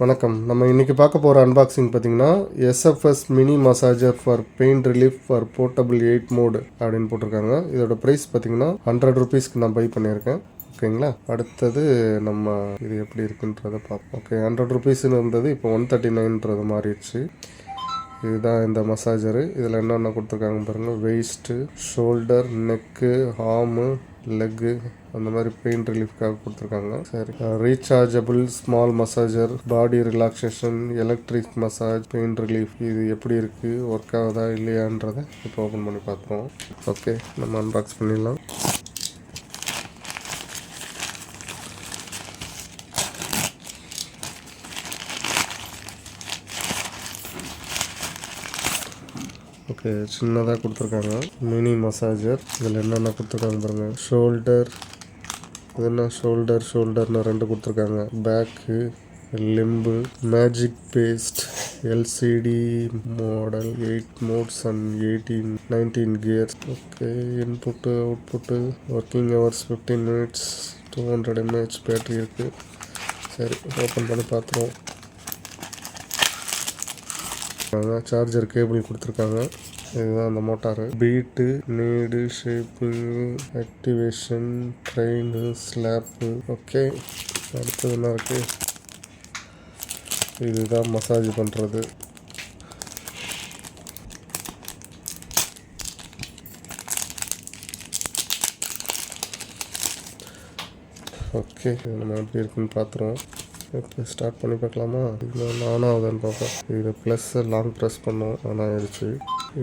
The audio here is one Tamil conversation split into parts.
வணக்கம். நம்ம இன்றைக்கி பார்க்க போகிற அன்பாக்சிங் பார்த்தீங்கன்னா S F S mini massager for pain relief for portable eight mode அப்படின்னு போட்டிருக்காங்க. இதோட ப்ரைஸ் பார்த்தீங்கன்னா ஹண்ட்ரட் ருபீஸ்க்கு நான் பை பண்ணியிருக்கேன். ஓகேங்களா? அடுத்தது நம்ம இது எப்படி இருக்குன்றதை பார்ப்போம். ஓகே ஹண்ட்ரட் ருபீஸ்னு இருந்தது இப்போ ஒன் தேர்ட்டி நைன்றது மாறிடுச்சு. இதுதான் இந்த மசாஜரு இதில் என்னென்ன கொடுத்துருக்காங்க பாருங்கள் waist shoulder neck arm leg அந்த மாதிரி பெயின் ரிலீஃப்காக கொடுத்துருக்காங்க. சரி. Rechargeable small massager body relaxation electric massage pain relief இது எப்படி இருக்குது ஒர்க் ஆகுதா இல்லையான்றதை இப்போ ஓப்பன் பண்ணி பார்த்துருவோம். ஓகே நம்ம அன்பாக்ஸ் பண்ணிடலாம். ஓகே சின்னதாக கொடுத்துருக்காங்க. மினி மசாஜர் இதில் என்னென்ன கொடுத்துருக்காங்க பாருங்கள் ஷோல்டர் இது என்ன? ஷோல்டர் ஷோல்டர்னு ரெண்டு கொடுத்துருக்காங்க. Back limb magic paste L C D model eight modes and eighteen nineteen gears okay input output working hours fifteen minutes two hundred M A H battery இருக்குது சரி ஓப்பன் பண்ணி பார்த்துருவோம். சார்ஜர் கேபிள் கொடுத்துருக்காங்க. இதுதான் அந்த motor. Beat knead shape activation train slap okay அடுத்தது என்ன இதுதான் மசாஜ் பண்ணுறது ஓகே நம்ம எப்படி இருக்குன்னு பார்த்துருவோம். இப்போ ஸ்டார்ட் பண்ணி பார்க்கலாமா? இன்னும் ஆன் ஆகுதான்னு பார்ப்போம் இது ப்ளஸ்ஸை லாங் ப்ரெஸ் பண்ணோம். ஆன் ஆகிடுச்சு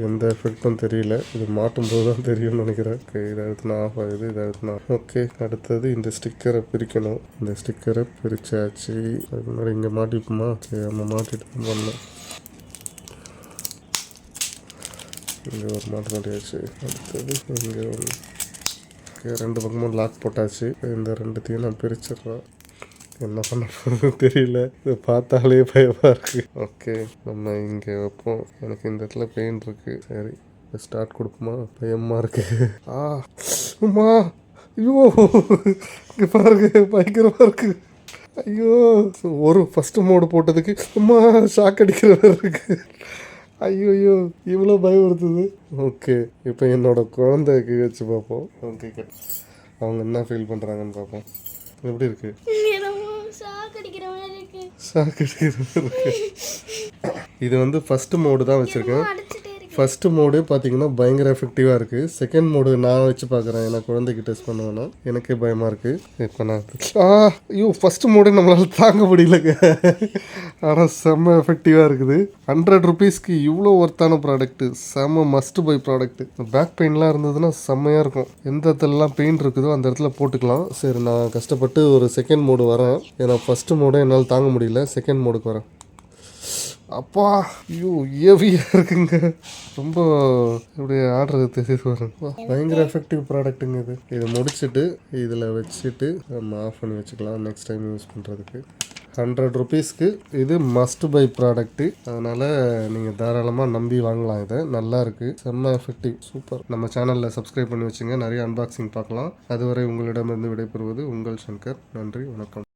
எந்த எஃபெக்ட்டும் தெரியல. இது மாட்டும் போது தான் தெரியும்னு நினைக்கிறேன். ஓகே இதை எடுத்து நான் ஆஃப் ஆகுது இதை எடுத்து நான் ஓகே அடுத்தது இந்த ஸ்டிக்கரை பிரிக்கணும். இந்த ஸ்டிக்கரை பிரிச்சாச்சு. அது மாதிரி இங்கே மாட்டிப்போமா? சரி நம்ம மாட்டிட்டு தான் பண்ணோம் இங்கே ஒரு மாட்ட மாட்டியாச்சு. அடுத்தது இங்கே ஒரு ரெண்டு பக்கமும் லாக் போட்டாச்சு. இந்த ரெண்டுத்தையும் நான் பிரிச்சிடுறேன். என்ன பண்ண போகிறது தெரியல. இதை பார்த்தாலே பயமாக இருக்கு. ஓகே நம்ம இங்கே வைப்போம். எனக்கு இந்த இடத்துல பெயின் இருக்கு. சரி ஸ்டார்ட் கொடுப்போமா பயமாக இருக்கு. ஆ உமா ஐயோ! இங்கே பாருங்க பயங்கரமாக இருக்கு. ஐயோ! ஒரு ஃபஸ்ட்டு மோடு போட்டதுக்கு அம்மா ஷாக் அடிக்கிற மாதிரி இருக்கு. ஐயோ ஐயோ இவ்வளோ பயமுறுத்துது. ஓகே இப்போ என்னோட குழந்தைக்கு வச்சு பார்ப்போம். ஓகே அவங்க என்ன ஃபீல் பண்ணுறாங்கன்னு பார்ப்போம். எப்படி இருக்குது அடிக்கிற மாதிரி இருக்கு. இது வந்து ஃபஸ்ட்டு மோடு தான் வச்சுருக்கேன். ஃபஸ்ட்டு மோடு பார்த்தீங்கன்னா பயங்கர எஃபெக்டிவாக இருக்குது செகண்ட் மோடு நான் வச்சு பார்க்குறேன் ஏன்னா குழந்தைக்கு டெஸ்ட் பண்ணுவேன்னா எனக்கே பயமாக இருக்குது இப்போ நான் ஆ ஐயோ ஃபஸ்ட்டு மோடு நம்மளால் தாங்க முடியலங்க. ஆனால் செம்ம எஃபெக்டிவாக இருக்குது. ஹண்ட்ரட் ருபீஸ்க்கு இவ்வளோ ஒர்த்தான ப்ராடக்ட்டு செம்ம மஸ்ட் பை ப்ராடக்ட்டு பேக் பெயின்லாம் இருந்ததுன்னா செம்மையாக இருக்கும். எந்த இடத்துலலாம் பெயின் இருக்குதோ அந்த இடத்துல போட்டுக்கலாம். சரி நான் கஷ்டப்பட்டு ஒரு செகண்ட் மோடு வரேன். ஏன்னா ஃபஸ்ட்டு மோடை என்னால் தாங்க முடியல. செகண்ட் மோடுக்கு வரேன். அப்பா ஐயோ ஹெவியாக இருக்குங்க. ரொம்ப இப்படி ஆடுறது தெரியுது பாருங்க பயங்கர எஃபெக்டிவ் ப்ராடக்ட்டுங்க இது. இதை முடிச்சுட்டு இதில் வச்சுட்டு நம்ம ஆஃப் பண்ணி வச்சுக்கலாம் நெக்ஸ்ட் டைம் யூஸ் பண்ணுறதுக்கு ஹண்ட்ரட் ருபீஸ்க்கு இது மஸ்ட் பை ப்ராடக்ட்டு அதனால் நீங்கள் தாராளமாக நம்பி வாங்கலாம் இதை. நல்லா இருக்குது செம்ம எஃபெக்டிவ் சூப்பர் நம்ம சேனலில் சப்ஸ்கிரைப் பண்ணி வச்சுங்க. நிறைய அன்பாக்சிங் பார்க்கலாம். அதுவரை உங்களிடமிருந்து விடைபெறுவது உங்கள் சங்கர். நன்றி வணக்கம்.